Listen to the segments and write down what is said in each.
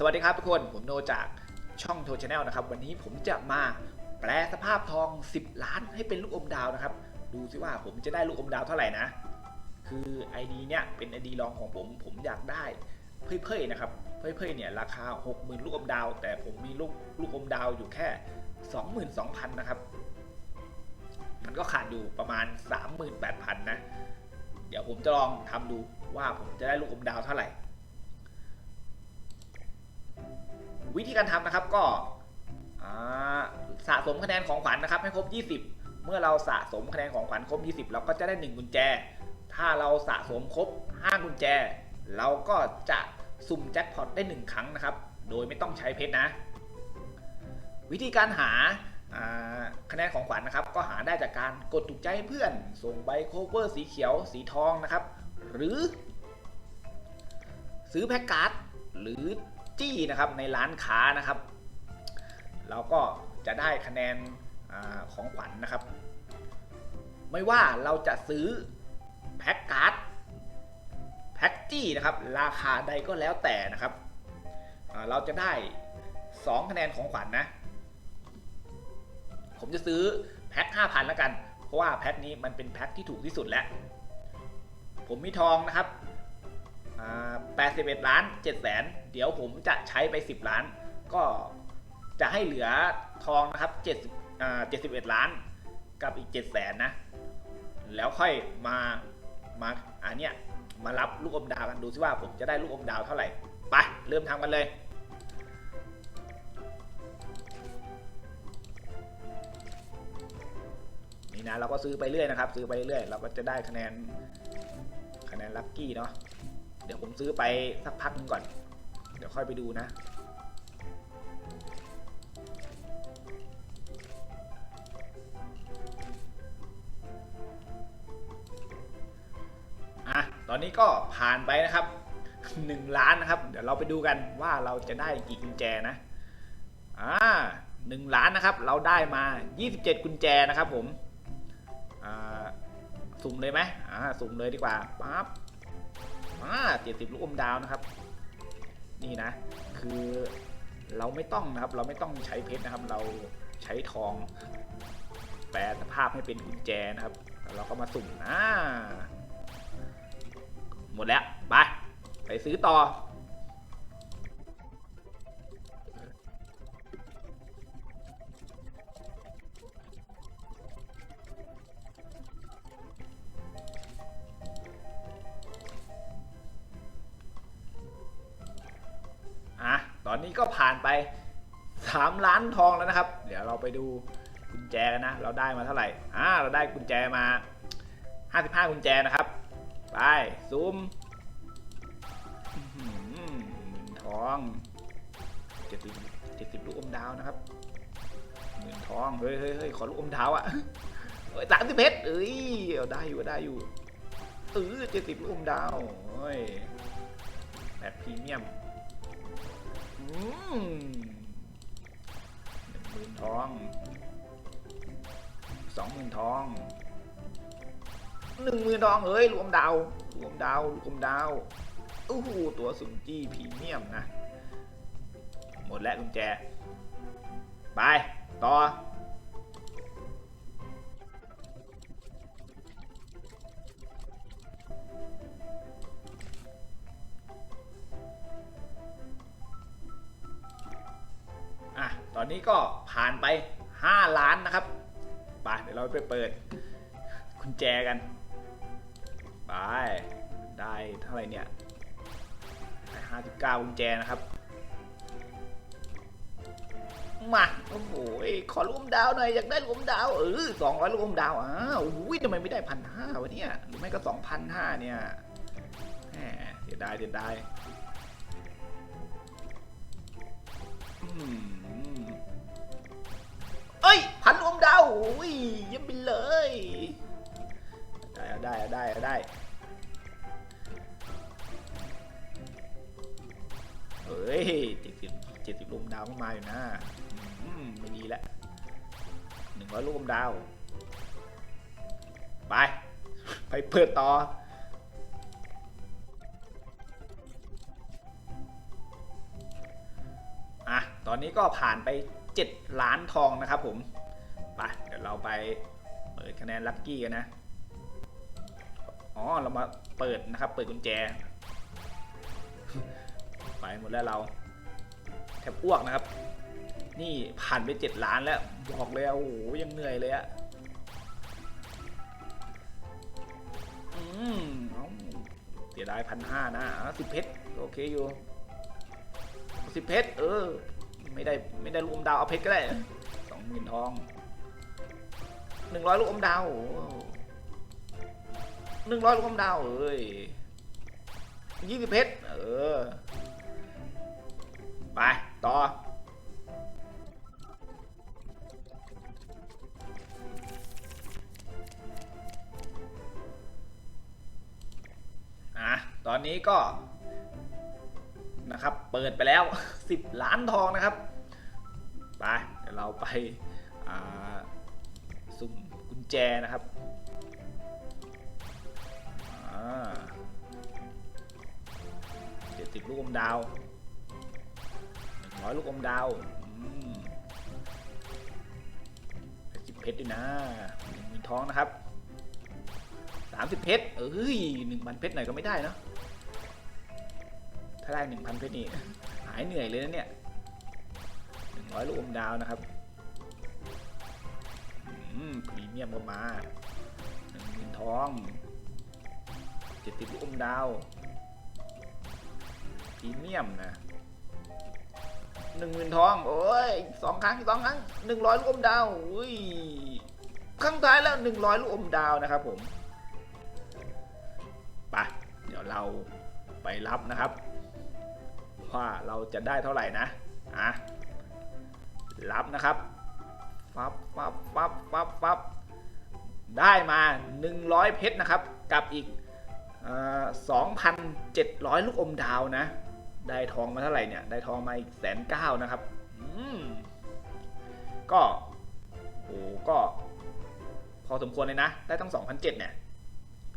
สวัสดีครับทุกคน ผมโนจากช่องโทชแนลนะครับ วันนี้ผมจะมาแปลสภาพทอง 10 ล้านให้เป็นลูกอมดาวนะครับ ดูซิว่าผมจะได้ลูกอมดาวเท่าไหร่นะ คือ ID เนี่ยเป็น ID รองของผม ผมอยากได้เพ่ยๆนะครับ เพ่ยๆเนี่ยราคา 60,000 ลูกอมดาว แต่ผมมีลูกลูกอมดาวอยู่แค่ 22,000 นะครับ มันก็ขาดอยู่ประมาณ 38,000 นะ เดี๋ยวผมจะลองทำดูว่าผมจะได้ลูกอมดาวเท่าไหร่ วิธีการทำนะครับก็สะสมคะแนนของขวัญนะครับให้ครบ 20 เมื่อเราสะสมคะแนนของขวัญครบ 20 เราก็จะได้ 1 กุญแจ ถ้าเราสะสมครบ 5 กุญแจ เราก็จะสุ่มแจ็คพอตได้ 1 ครั้งนะครับ โดยไม่ต้องใช้เพชรนะ วิธีการหาคะแนนของขวัญนะครับ ก็หาได้จากการกดถูกใจเพื่อน ส่งใบโคเวอร์สีเขียวสีทองนะครับ หรือ ซื้อแพ็กการ์ดหรือ จี้นะครับในร้านค้านะครับ เราก็จะได้คะแนนอของขวัญนะครับ ไม่ว่าเราจะซื้อแพ็กการ์ดแพ็กจี้นะครับราคาใดก็แล้วแต่นะครับ เราจะได้ 2 คะแนนของขวัญนะผมจะซื้อแพ็ค5,000แล้วกัน เพราะว่าแพ็คนี้มันเป็นแพ็คที่ถูกที่สุดแล้ว ผมมีทองนะครับ 81 ล้าน7แสนเดี๋ยวผมจะใช้ไป 10 ล้าน ก็จะให้เหลือทองนะครับ7อ่า71 ล้านกับอีก7แสนนะ แล้วค่อยมามาอันเนี้ยมารับลูกอมดาวกันดูซิว่าผมจะได้ลูกอมดาวเท่าไหร่ ไป เริ่มทำกันเลยนี่นะเราก็ซื้อไปเรื่อยนะครับ ซื้อไปเรื่อยเราก็จะได้คะแนนคะแนนลัคกี้เนาะ เดี๋ยวผมซื้อไปสักพักนึงก่อน เดี๋ยวค่อยไปดูนะ อะ ตอนนี้ก็ผ่านไปนะครับ 1 ล้านนะครับ เดี๋ยวเราไปดูกันว่าเราจะได้กี่กุญแจนะ อ่าหนึ่งล้านนะครับ เราได้มา 27 กุญแจนะครับผม อ่า สุ่มเลยไหมอ่า สุ่มเลยดีกว่าปั๊บ อ่าเจ็ดสิบลูกอมดาวนะครับ นี่นะ คือเราไม่ต้องนะครับ เราไม่ต้องใช้เพชรนะครับ เราใช้ทอง แปลสภาพให้เป็นกุญแจนะครับ เราก็มาสุ่มนะ หมดแล้ว ไป ไปซื้อต่อ อนนี้ก็ผ่านไป 3 ล้านทองแล้วนะครับ เดี๋ยวเราไปดูกุญแจกันนะ เราได้มาเท่าไหร่อ่าเราได้กุญแจมา 55 กุญแจนะครับ ไปซูมอื้อหือหมื่นทอง70 70ลูกอมดาวนะครับหมื่นทองเฮ้ยเฮ้ยเฮ้ยขอลูกอมดาวอะ่ะเฮ้ยสามสิบเพชรเอ้ยเอาได้อยู่ได้อยู่เออเจ็ดสิบลูกอมดาวเฮ้ยแบบพรีเมียม หนึ่งหมื่นทองสองหมื่นทองหนึ่งหมื่นทองเฮ้ยรวมดาวรวมดาวรวมดาวโอ้โหตัวสุ่มจี้พรีเมียมนะ หมดแล้วกุญแจ ไป ต่อ อะตอนนี้ก็ผ่านไป 5 ล้านนะครับไปเดี๋ยวเราไปเปิดกุญแจกันไปได้เท่าไหร่เนี่ยได้59กุญแจนะครับ มาโอ้โหขอลูกอมดาวหน่อยอยากได้ลูกอมดาวเออสองร้อยลูกอมดาวอ้าวอุ้ยทำไมไม่ได้พันห้าวะเนี่ยหรือไม่ก็สองพันห้าเนี่ยแหมเสียดายเสียดายอืม อ้ยพันรวมดาวอุ้ยยังไปเลย ได้ได้ได้ได้เฮ้ยเจ็ดสิบเจ็ดสิบรวมดาวก็มาอยู่นะมไม่ดีแล้วหนึ่งร้อยรวมดาว ไป ไปเปิดต่ออะตอนนี้ก็ผ่านไป 7 ล้านทองนะครับผมไปเดี๋ยวเราไปเปิดคะแนนลัคกี้กันนะ อ๋อ เรามาเปิดนะครับ เปิดกุญแจ ไปหมดแล้วเรา แทบอ้วกนะครับ นี่ผ่านไป 7 ล้านแล้ว บอกเลยโอ้โหยังเหนื่อยเลยอะอืมเอาเสียดายพันห้านะสิบเพชร โอเคอยู่สิบเพชร เออ ไม่ได้ไม่ได้ลูกอมดาวเอาเพชรก็ได้สองหมื่นทองหนึ่งร้อยลูกอมดาวหนึ่งร้อยลูกอมดาวเอ้ยยี่สิบเพชรเออไปต่ออะตอนนี้ก็นะครับ เปิดไปแล้ว 10 ล้านทองนะครับ ไปเดี๋ยวเราไปสุ่มกุญแจนะครับเจ็ดสิบลูกอมดาวหนึ่งร้อยลูกอมดาวสิบเพชรด้วยนะหนึ่งหมื่นทองนะครับสามสิบเพชรเอ้ยหนึ่งพันเพชรหน่อยก็ไม่ได้เนาะถ้าได้หนึ่งพันเพชรนี่หายเหนื่อยเลยนะเนี่ย ร้อยลูกอมดาวนะครับอืมพรีเมียมก็มาหนึ่งหมื่นทองเจ็ดสิบลูกอมดาวพรีเมียมนะหนึ่งหมื่นทอง โอ้ยสองครั้งสองครั้งหนึ่งร้อยลูกอมดาวอุ้ยครั้งท้ายแล้วหนึ่งร้อยลูกอมดาวนะครับผมไปเดี๋ยวเราไปรับนะครับ ว่าเราจะได้เท่าไหร่นะอะ รับนะครับฟับฟับฟับฟับฟับได้มา 100 เพชรนะครับ กับอีกสองพันเจ็ดร้อยลูกอมดาวนะ ได้ทองมาเท่าไหร่เนี่ย ได้ทองมาอีกแสนเก้านะครับอืมก็โอ้ก็ พอสมควรเลยนะ ได้ตั้ง2,007เนี่ย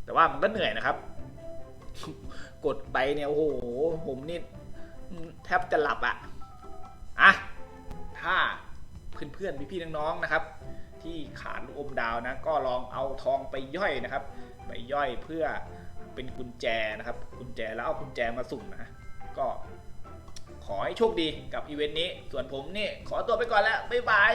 แต่ว่ามันก็เหนื่อยนะครับ กดไปเนี่ย โอ้โห ผมนี่แทบจะหลับอะ อะ ถ้าเพื่อนๆพี่ๆน้องๆนะครับ ที่ขาดลูกอมดาวนะก็ลองเอาทองไปย่อยนะครับ ไปย่อยเพื่อเป็นกุญแจนะครับ กุญแจแล้วเอากุญแจมาสุ่มนะก็ขอให้โชคดีกับอีเวนต์นี้ ส่วนผมนี่ขอตัวไปก่อนแล้ว บ๊ายบาย